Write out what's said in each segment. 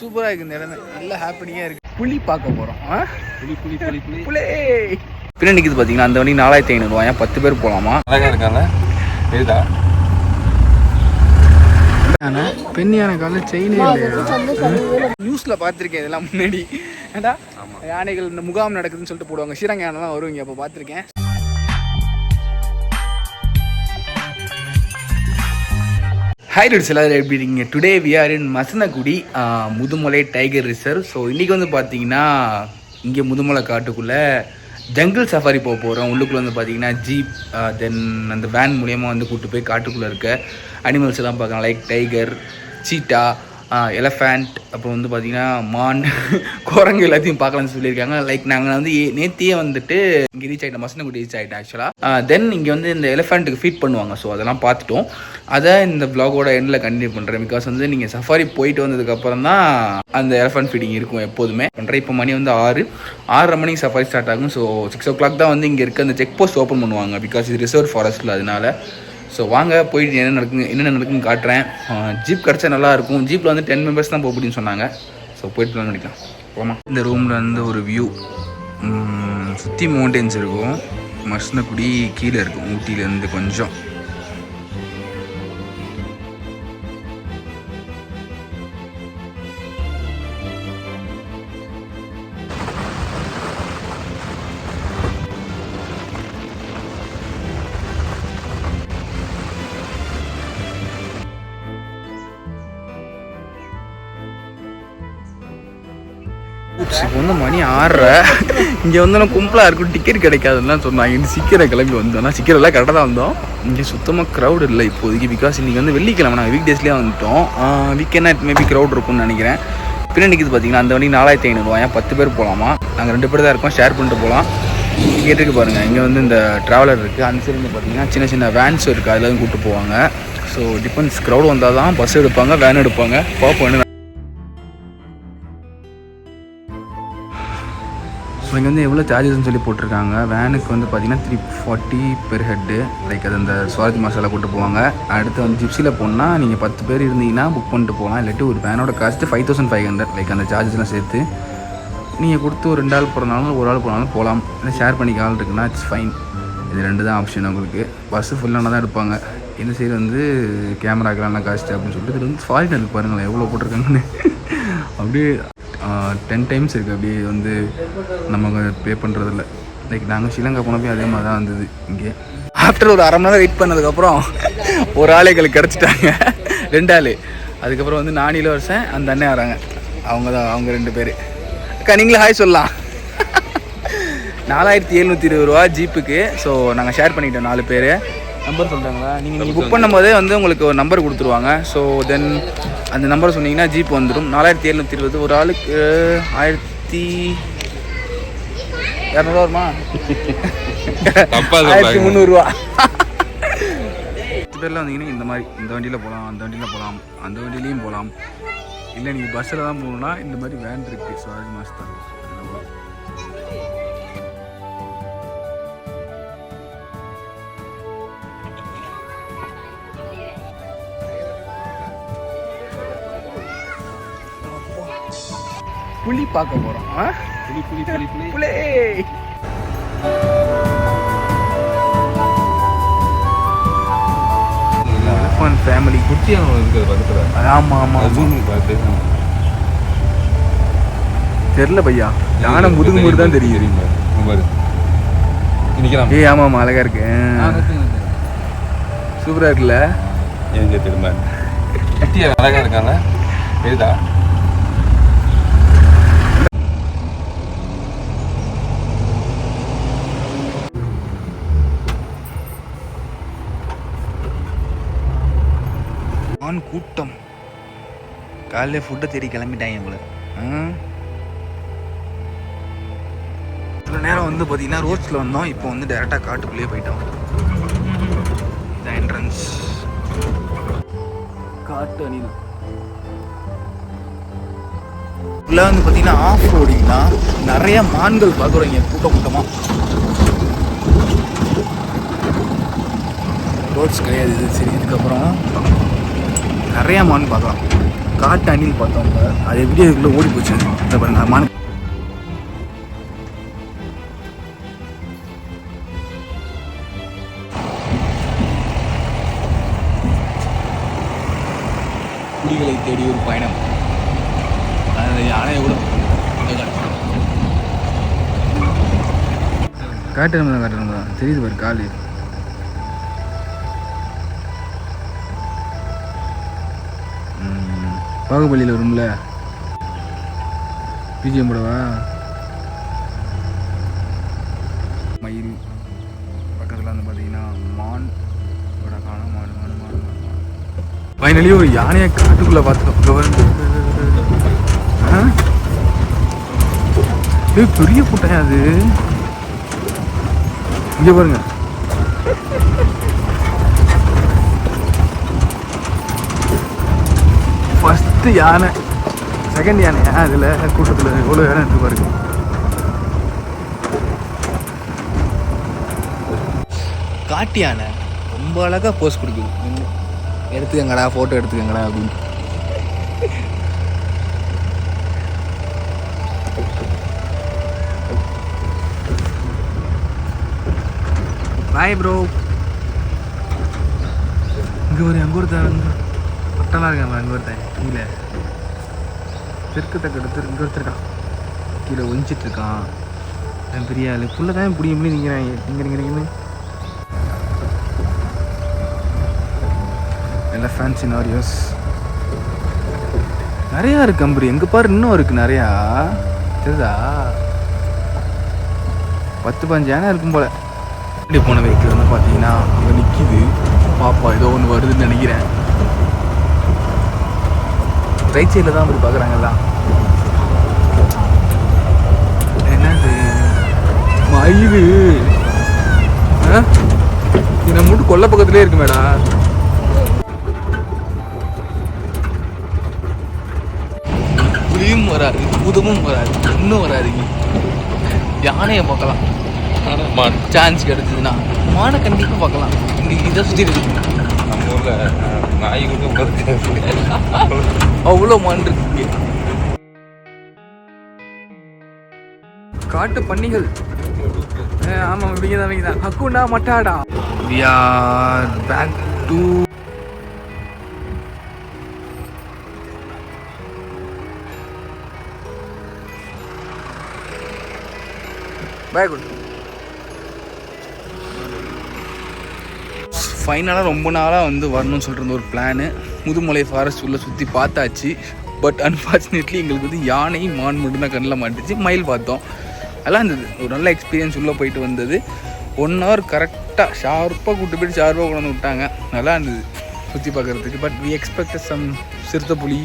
சூப்பராக இருக்கு இந்த இடமே. நல்ல ஹாப்பினிங்காக இருக்கு. புலி பார்க்க போகிறோம் புளி புளி புளி புளி புலே. பின்னாடி நிற்கிது பார்த்தீங்களா அந்த வண்டி நாலாயிரத்தி ஐநூறுவாயா பத்து பேர் போகலாமா அழகா இருக்காங்க. யானை பெண் யானை காலில் செயினே நியூஸில் பார்த்துருக்கேன் இதெல்லாம் முன்னாடி. ஏண்டா யானைகள் இந்த முகாம் நடக்குதுன்னு சொல்லிட்டு போடுவாங்க. ஸ்ரீரங்க யானைலாம் வருவீங்க அப்போ பார்த்துருக்கேன். ஹை டுட்ஸ் எல்லாரும் எப்படி இருக்கீங்க? Today we are in Masinagudi Mudumalai tiger reserve so இன்றைக்கி வந்து பார்த்தீங்கன்னா இங்கே முதுமலை காட்டுக்குள்ளே ஜங்கிள் சஃபாரி போக போகிறோம் உள்ளுக்குள்ளே வந்து பார்த்தீங்கன்னா ஜீப் தென் அந்த வேன் மூலியமாக வந்து கூப்பிட்டு போய் காட்டுக்குள்ளே இருக்க அனிமல்ஸ் எல்லாம் பார்க்கலாம். லைக் டைகர் சீட்டா எலஃபேண்ட் அப்புறம் வந்து பார்த்தீங்கன்னா மான் குரங்கு எல்லாத்தையும் பார்க்கலாம்னு சொல்லியிருக்காங்க. லைக் நாங்கள் வந்து நேத்தியே வந்துட்டு இங்கே ரீச் ஆகிட்டோம் மசனகுடி ரீச் ஆகிட்டோம் ஆக்சுவலாக தென் இங்கே வந்து இந்த எலஃபேண்ட்டுக்கு ஃபீட் பண்ணுவாங்க. ஸோ அதெல்லாம் பார்த்துட்டோம். அதை இந்த ப்ளாகோட எண்டில் கண்டினியூ பண்ணுறேன் பிகாஸ் வந்து நீங்கள் சஃபாரி போயிட்டு வந்ததுக்கப்புறம் தான் அந்த எலஃபேண்ட் ஃபீடிங் இருக்கும் எப்போதுமே. பண்ணுறேன் இப்போ மணி வந்து ஆறு. ஆறரை மணிக்கு சஃபாரி ஸ்டார்ட் ஆகும். ஸோ சிக்ஸ் ஓ கிளாக் தான் வந்து இங்கே இருக்க அந்த செக் போஸ்ட் ஓப்பன் பண்ணுவாங்க. பிகாஸ் இது ரிசர்வ் ஃபாரஸ்ட்டில் அதனால. ஸோ வாங்க போயிட்டு என்ன நடக்குங்க என்னென்ன நடக்குன்னு காட்டுறேன். ஜீப் கிடச்சா நல்லா இருக்கும் ஜீப்பில் வந்து டென் மெம்பர்ஸ் தான் போக அப்படின்னு சொன்னாங்க. ஸோ போயிட்டு பிளான் பண்ணிக்கலாம் போமா இந்த ரூமில் வந்து ஒரு வியூ சுற்றி மவுண்டன்ஸ் இருக்கும். மசனக்குடி கீழே இருக்கும் ஊட்டியிலேருந்து கொஞ்சம். இப்போ வந்து மணி ஆறரை. இங்கே வந்து நான் கும்பலாக இருக்கும். டிக்கெட் கிடைக்காதுலாம் சொன்னாங்க. இங்கே சீக்கிரம் கிளம்பி வந்தோம் சீக்கிரம் எல்லாம் கரெக்டாக தான் வந்தோம். இங்கே சுத்தமாக க்ரௌட் இல்லை இப்போதைக்கு பிகாஸ் இன்றைக்கி வந்து வெள்ளிக்கிழமை. நாங்கள் வீக் டேஸ்லேயே வந்துட்டோம் வீக்கெண்டாக மேபி க்ரௌட் இருக்கும்னு நினைக்கிறேன். பின்னாடி நிற்கிது பார்த்தீங்கன்னா அந்த வண்டி நாலாயிரத்தி ஐநூறுவாயா பத்து பேர் போகலாமா நாங்கள் ரெண்டு பேர் தான் இருக்கோம். ஷேர் பண்ணிட்டு போகலாம் கேட்டுருக்கு பாருங்கள் இங்கே வந்து இந்த ட்ராவலர் இருக்குது அந்த சைடு வந்து பார்த்தீங்கன்னா சின்ன சின்ன வேன்ஸ் இருக்குது அதில் வந்து கூப்பிட்டு போவாங்க. ஸோ டிஃபன்ஸ் க்ரௌட் வந்தால் தான் பஸ் எடுப்பாங்க வேன் எடுப்பாங்க. பார்ப்போம் ஸோ இங்கே வந்து எவ்வளோ சார்ஜஸ்ன்னு சொல்லி போட்டிருக்காங்க. வேனுக்கு வந்து பார்த்தீங்கன்னா three forty per head like அது அந்த சுவாரதி மசாலா கூட்டு போவாங்க. அடுத்து வந்து ஜிப்ஸியில் போனால் நீங்கள் பத்து பேர் இருந்தீங்கன்னா புக் பண்ணிட்டு போகலாம். இல்லாட்டி ஒரு வேனோட cost five thousand five hundred like அந்த சார்ஜஸ்லாம் சேர்த்து நீங்கள் கொடுத்து ஒரு ரெண்டு ஆள் போகிறனாலும் ஒரு ஆள் போனாலும் போகலாம். இல்லை ஷேர் பண்ணிக்க ஆள் இருக்குன்னா இட்ஸ் ஃபைன் இது ரெண்டு தான் ஆப்ஷன் உங்களுக்கு. பஸ்ஸு ஃபுல்லான தான் எடுப்பாங்க. இந்த சைடு வந்து கேமராக்கெல்லாம் காஸ்ட்டு அப்படின்னு சொல்லிட்டு இது வந்து ஃபாரினருக்கு பாருங்களேன் எவ்வளோ போட்டிருக்காங்கன்னு. அப்படியே டென் டைம்ஸ் இருக்குது அப்படியே வந்து நம்ம பே பண்ணுறதில்ல லைக் நாங்கள் ஸ்ரீலங்கா போனப்போ அதே மாதிரி தான் வந்தது இங்கே. ஆஃப்டர் ஒரு அரை மணி நேரம் வெயிட் பண்ணதுக்கப்புறம் ஒரு ஆள் எங்களுக்கு கிடச்சிட்டாங்க. ரெண்டு ஆள். அதுக்கப்புறம் வந்து நானில வருஷம் அந்த அண்ணன் வராங்க அவங்க தான் அவங்க ரெண்டு பேர். அக்கா நீங்களே ஹாய் சொல்லலாம். நாலாயிரத்தி எழுநூற்றி இருபது ரூபா ஜீப்புக்கு. ஸோ நாங்கள் ஷேர் பண்ணிட்டோம் நாலு பேர். நம்பர் சொல்கிறாங்களா நீங்கள் நீங்கள் புக் பண்ணும்போதே வந்து உங்களுக்கு ஒரு நம்பர் கொடுத்துருவாங்க. ஸோ தென் அந்த நம்பர் சொன்னீங்கன்னா ஜீப் வந்துடும். நாலாயிரத்தி எழுநூற்றி இருபது. ஒரு ஆளுக்கு ஆயிரத்தி இரநூறுவா வருமா? ஆயிரத்தி முந்நூறுரூவா பத்து பேரில் வந்தீங்கன்னா இந்த மாதிரி இந்த வண்டியில் போகலாம் அந்த வண்டியில் போகலாம் அந்த வண்டியிலையும் போகலாம் இல்லை நீங்கள் பஸ்ஸில் தான் போகணுன்னா இந்த மாதிரி வேன் இருக்குது சுவாரஜ் மாஸ்டர் புலி பார்க்க போகிறோம் புலே எலிஃபண்ட் ஃபேமிலி குட்டியாக இருக்குது பக்கத்தில். ஆமாம் ஆமாம் ஜூம் பார்த்து தெரில பையா. யானை முதுகு முடி தான் தெரியும். தெரியும் ஏய் ஆமாம் ஆமாம் அழகா இருக்கு. சூப்பராக இருக்குல்ல? எங்க திரும்ப? இருக்காங்க ஆண் கூட்டம். காலையில் ஃபுட்டை தேடி கிளம்பிட்டாங்க போல இவ்வளோ நேரம் வந்து பார்த்தீங்கன்னா ரோட்ஸில் வந்தோம். இப்போ வந்து டேரெக்டாக காட்டுக்குள்ளேயே போயிட்டோம். இதான் என்ட்ரன்ஸ் காட்டு அணில். உள்ள வந்து பார்த்தீங்கன்னா ஆஃப் ரோடிங்னா நிறைய மான்கள் பார்க்குறோம் இங்கே கூட்டம் கூட்டமாக ரோட்ஸ் கிடையாது இது. சரி இதுக்கப்புறம் நிறைய மான் பார்க்கலாம் காட்டு அணில் பார்த்தோம். அது எப்படியே இதுக்குள்ளே ஓடி போச்சு. இந்த பாருங்க மான புலிகளை தேடி ஒரு பயணம். அந்த யானையை கூட காட்டு தான் காட்டு தான் தெரியுது பாரு காலு பாகுபலியில் வரும்ல? பிஜிஎம் போடவா? மயில். பக்கத்தில் வந்து பார்த்தீங்கன்னா மான். கூட காணும் மாடு மாடு மாடு ஃபைனலி ஒரு யானையை காட்டுக்குள்ளே பார்த்தோம். கவர்மெண்ட் பெரிய கூட்டம் அது. இங்கே பாருங்க. ஃபஸ்ட்டு யானை. செகண்ட் யானையா அதில் கூட்டத்தில் எவ்வளோ யானை இருக்கு பாருங்க. காட்டு யானை ரொம்ப அழகாக போஸ் கொடுக்குது. எடுத்துக்கங்கடா ஃபோட்டோ எடுத்துக்கங்கடா அப்படின்னு. பாய் ப்ரோ இங்கே ஒரு எங்கூர் தேவை பட்டெல்லாம் இருக்காங்க அங்கே ஒருத்தன். கீழே. தெற்கு தக்க எடுத்து இங்கே ஒருத்தருக்கான் கீழே ஒஞ்சிட்டு இருக்கான். என் பெரிய ஆள். புள்ள தான் பிடிக்க முடியும் நிற்கிறாங்க இங்கே நிற்கிறீங்கன்னு எல்லாம் ஃபேன்சி நாரியோஸ் நிறையா இருக்கு அம்பரி. எங்கே பாரு இன்னும் இருக்குது நிறையா. தெரியுதா? பத்து பஞ்சு யானை இருக்கும் போல. முன்னாடி போன வெஹிக்கிள் வந்து பார்த்தீங்கன்னா அங்கே நிற்கிது பாப்பா ஏதோ ஒன்று வருதுன்னு நினைக்கிறேன். ரைட் சைடில் தான் போய் பார்க்குறாங்கல்ல என்னது? மயிறு ஆ? இது நம்ம வீட்டு கொல்லை பக்கத்துலேயே இருக்கு மேடா. புலியும் வராது பூதமும் வராது ஒன்றும் வராதுங்க யானையை பார்க்கலாம். சான்ஸ் கிடைச்சதுன்னா மானை கண்டிப்பாக பார்க்கலாம். இங்கே இதை சுற்றி இருக்கு. ஊரில் நாய் கூட அவ்வளோ இருக்கு. இங்கே. காட்டு பன்னிகள். ஆ, ஆமாம் இப்படிங்க தான் தான் ஹக்குண்டா மட்டாடா. We are back to bye good ஃபைனலாக ரொம்ப நாளாக வந்து வரணும்னு சொல்லிட்டு ஒரு பிளானு முதுமலை ஃபாரஸ்ட் உள்ளே சுற்றி பார்த்தாச்சு. பட் அன்ஃபார்ச்சுனேட்லி எங்களுக்கு வந்து யானை மான் மட்டும்தான் கண்ணில் மாட்டுச்சு. மயில் பார்த்தோம். அதெல்லாம் இருந்தது. ஒரு நல்ல எக்ஸ்பீரியன்ஸ் உள்ளே போயிட்டு வந்தது. ஒன் ஹவர் கரெக்டாக ஷார்ப்பாக கூப்பிட்டு போயிட்டு ஷார்ப்பாக கொண்டு வந்து விட்டாங்க. நல்லா இருந்தது சுற்றி பார்க்குறதுக்கு. பட் வி எக்ஸ்பெக்ட் சம் சிறுத்தை புலி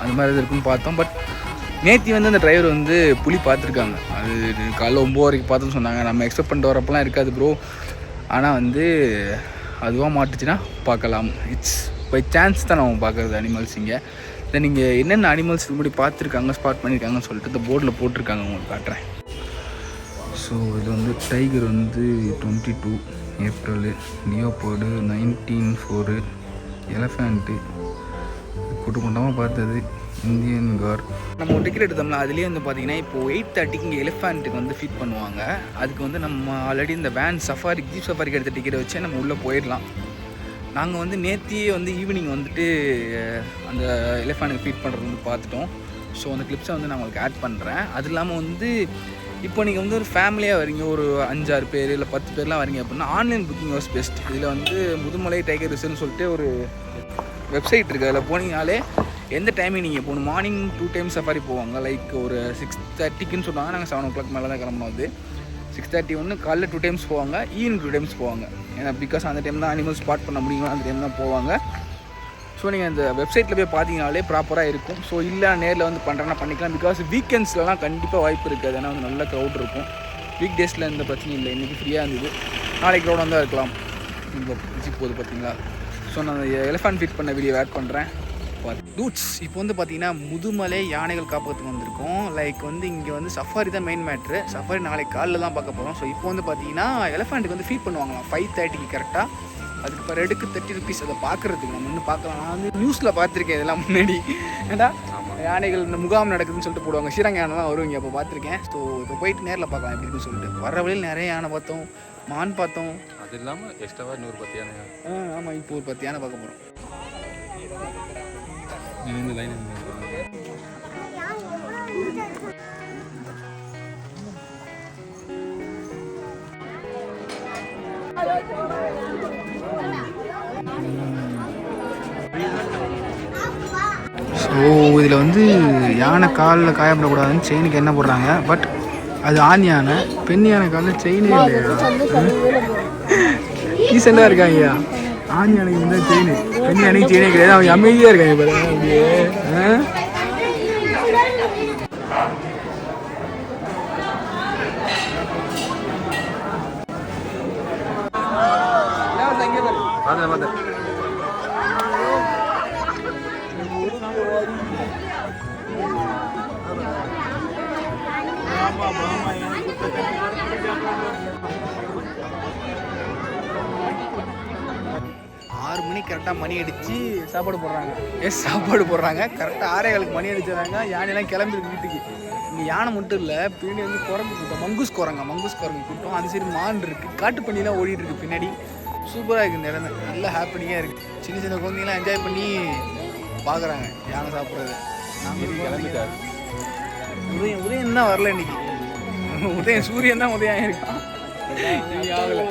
அந்த மாதிரி இது இருக்குன்னு பார்த்தோம். பட் நேத்தி வந்து அந்த டிரைவர் வந்து புலி பார்த்துருக்காங்க. அது காலைல ஒம்பது வரைக்கும் பார்த்தோன்னு சொன்னாங்க. நம்ம எக்ஸ்பெக்ட் பண்ணிட்டு வரப்பெல்லாம் இருக்காது ப்ரோ ஆனால் வந்து அதுவாக மாட்டுச்சுன்னா பார்க்கலாம். இட்ஸ் பை சான்ஸ் தான் நம்ம பார்க்குறது அனிமல்ஸ் இங்கே. இதை நீங்கள் என்னென்ன அனிமல்ஸ் இது பார்த்துருக்காங்க ஸ்பாட் பண்ணியிருக்காங்கன்னு சொல்லிட்டு இந்த போர்டில் போட்டிருக்காங்க உங்களுக்கு காட்டுறேன். ஸோ இது வந்து டைகர் வந்து twenty two April leopard nineteen four elephant கூட்டு கூட்டமாக பார்த்தது இந்தியன் கார். நம்ம ஒரு டிக்கெட் எடுத்தோம்ல அதுலேயே வந்து பார்த்தீங்கன்னா இப்போ எயிட் தேர்ட்டிக்கு இங்கே எலிஃபேண்ட்டுக்கு வந்து ஃபீட் பண்ணுவாங்க. அதுக்கு வந்து நம்ம ஆல்ரெடி இந்த வேன் சஃபாரி ஜீப் சஃபாரிக்கு எடுத்த டிக்கெட்டை வச்சே நம்ம உள்ளே போயிடலாம். நாங்கள் வந்து நேத்தியே வந்து ஈவினிங் வந்துட்டு அந்த எலிஃபேண்ட்டுக்கு ஃபீட் பண்ணுறது வந்து பார்த்துட்டோம் ஸோ அந்த கிளிப்ஸை வந்து நான் உங்களுக்கு ஆட் பண்ணுறேன் அது இல்லாமல் வந்து இப்போ நீங்கள் வந்து ஒரு ஃபேமிலியாக வரீங்க ஒரு அஞ்சாறு பேர் இல்லை பத்து பேர்லாம் வரீங்க அப்படின்னா ஆன்லைன் புக்கிங் வாஸ் பெஸ்ட் இதில் வந்து முதுமலை டைகர் ரிசர்வ்னு சொல்லிட்டு ஒரு வெப்சைட் இருக்குது அதில் போனீங்கனாலே எந்த டைமிங் நீங்கள் போகணும்? மார்னிங் டூ டைம் சஃபாரி போவாங்க. லைக் ஒரு சிக்ஸ் தேர்ட்டிக்குன்னு சொன்னாங்க நாங்கள் செவன் ஓ கிளாக் மேலே தான் கிளம்பணும் அது. சிக்ஸ் தேர்ட்டி ஒன்று காலைல டூ டைம்ஸ் போவாங்க. ஈவினிங் டூ டைம்ஸ் போவாங்க. ஏன்னா பிகாஸ் அந்த டைம் தான் அனிமல் ஸ்பாட் பண்ண முடியும் அந்த டைம் தான் போவாங்க. ஸோ நீங்கள் அந்த வெப்சைட்டில் போய் பார்த்தீங்கனாலே ப்ராப்பராக இருக்கும். ஸோ இல்லை நேரில் வந்து பண்ணுறேன்னா பண்ணிக்கலாம். பிகாஸ் வீக்கெண்ட்ஸ்லலாம் கண்டிப்பாக வாய்ப்பு இருக்குது. ஏன்னா வந்து நல்ல க்ரௌட் இருக்கும். வீக் டேஸில் எந்த பிரச்சனையும் இல்லை. இன்றைக்கி ஃப்ரீயாக இருந்தது. நாளைக்கு க்ரௌட் வந்தால் இருக்கலாம். இந்த ஜிப் போகுது பார்த்தீங்களா ஸோ நான் எலிஃபண்ட் ஃபிட் பண்ண வீடியோ ஆட் பண்ணுறேன் டூட்ஸ் இப்போ வந்து பார்த்தீங்கன்னா முதுமலை யானைகள் காப்பகத்துக்கு வந்திருக்கோம். லைக் வந்து இங்கே வந்து சஃபாரி தான் மெயின் மேட்ரு சஃபாரி நாளைக்கு காலைல தான் பார்க்க போகிறோம் ஸோ இப்போ வந்து பார்த்தீங்கன்னா எலிஃபண்ட்டுக்கு வந்து ஃபீட் பண்ணுவாங்களாம். ஃபைவ் தேர்ட்டிக்கு கரெக்டாக அதுக்கு இப்போ ரெடுக்கு தேர்ட்டி ருபீஸ் அதை பார்க்குறதுக்கு நம்ம இன்னும் பார்க்கலாம். நான் வந்து நியூஸில் பார்த்துருக்கேன் இதெல்லாம் முன்னாடி. ஏண்டா யானைகள் இந்த முகாம் நடக்குதுன்னு சொல்லிட்டு போடுவாங்க. ஸ்ரீரங்க யானைலாம் வருவீங்க. அப்போ பார்த்துருக்கேன். ஸோ இப்போ போயிட்டு நேரில் பார்க்கலாம் எப்படி இருக்குன்னு சொல்லிட்டு. வர வழியில் நிறைய யானை பார்த்தோம். மான் பார்த்தோம். அது இல்லாமல் எக்ஸ்ட்ராவா நூறு பத்து யானை ஆ ஆமாம் இப்போ ஒரு பத்து யானை பார்க்க போகிறோம் இந்த லைன் ஸோ இதில் வந்து யானை காலில் காயப்படக்கூடாதுன்னு செயினுக்கு என்ன போடுறாங்க? பட் அது ஆண் யானை பெண் யானை காலில் செயினே இல்லையா? ரீசெண்டாக இருக்காங்கய்யா. ஆண் யானைக்கு வந்து செயின் பெண் யானைக்கு செயினே கிடையாது. அவங்க அமைதியாக இருக்காங்க பாருங்க அப்படியே? பார்த்தேன் பார்த்தேன் கரெக்டாக மணி அடித்து சாப்பாடு போடுறாங்க. எஸ் சாப்பாடு போடுறாங்க? கரெக்டாக ஆறே காலுக்கு மணி அடிச்சிடுறாங்க யானையெல்லாம் கிளம்பிருக்கு வீட்டுக்கு. இங்கே யானை மட்டும் இல்லை பின்னாடி வந்து குரங்கு கூட்டம் மங்குஸ் குரங்க மங்குஸ் குரங்கு கூட்டம். அந்த சைடு மான் இருக்குது காட்டு பண்ணிலாம் ஓடிட்டு இருக்கு பின்னாடி. சூப்பராக இருக்குது இந்த இடம். நல்லா ஹாப்பினிங்காக இருக்குது சின்ன சின்ன குழந்தைங்களாம் என்ஜாய் பண்ணி பார்க்குறாங்க யானை சாப்பிட்றது. நாங்கள் கிளம்பிட்டாரு. உதயம் உதயம் தான் வரல இன்னைக்கு. உதயம் சூரியன் தான் உதயம் இன்னைக்கு ஆகலை.